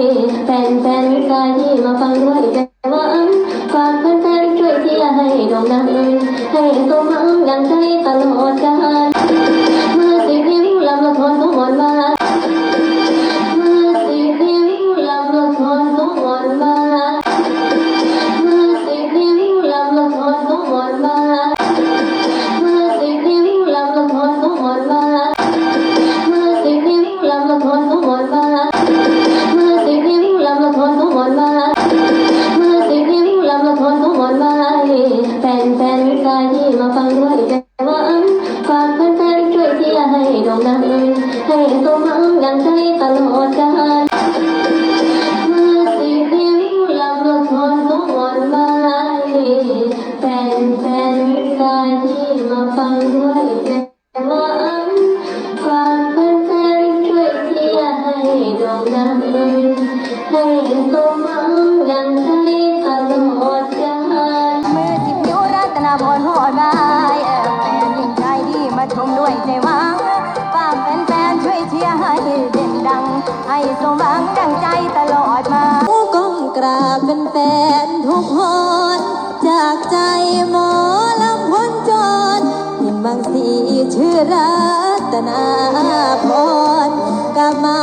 แฟนๆรายที่มาฟังด้วยใจว่าฝากเพื่อนๆช่วยที่ให้ดวงดังให้สมหวังดังใจตลอดกาลเมื่อสิ้นิ้วลำราทอนสมหวังมาเมื่อสิบนิ้วลำละทอนสมหวัมาเมื่อสิบนิ้วลำละทอนสมหวังมาเมื่อสิบนิ้วลำละทอนสมหวัมาเมื่อสิบนิ้วลำละทอนสมหวังมา ลำละครก็หมาเมื่อสินิ้วลำละครก็หมดมาแฟนแฟนๆกายที่มาฟังด้วยใจหวังฝากแฟนๆช่วยเชียร์ให้โด่งดังให้สมหวังดังใจตลอดกาลเมื่อสินิ้วลำละครก็หมดมาแฟนแฟนๆกายที่มาฟังด้วยใจวังฝากแฟนๆช่วยเชียร์ให้ด่งดังให้สมหวังดังใจตลอดกาลมือจิบนิ้วรัตนาพรหอดบายแฟนยิ่งด้วยใจหวังฝากแฟนช่วยเชียร์ให้เด่นดังให้สมหวังดัง ใจตลอดมาก้มกราบเป็นแฟนทุกคนจากใจหมอลำพ้นจรทิมบางสีชื่อรัตนาพรกลับมา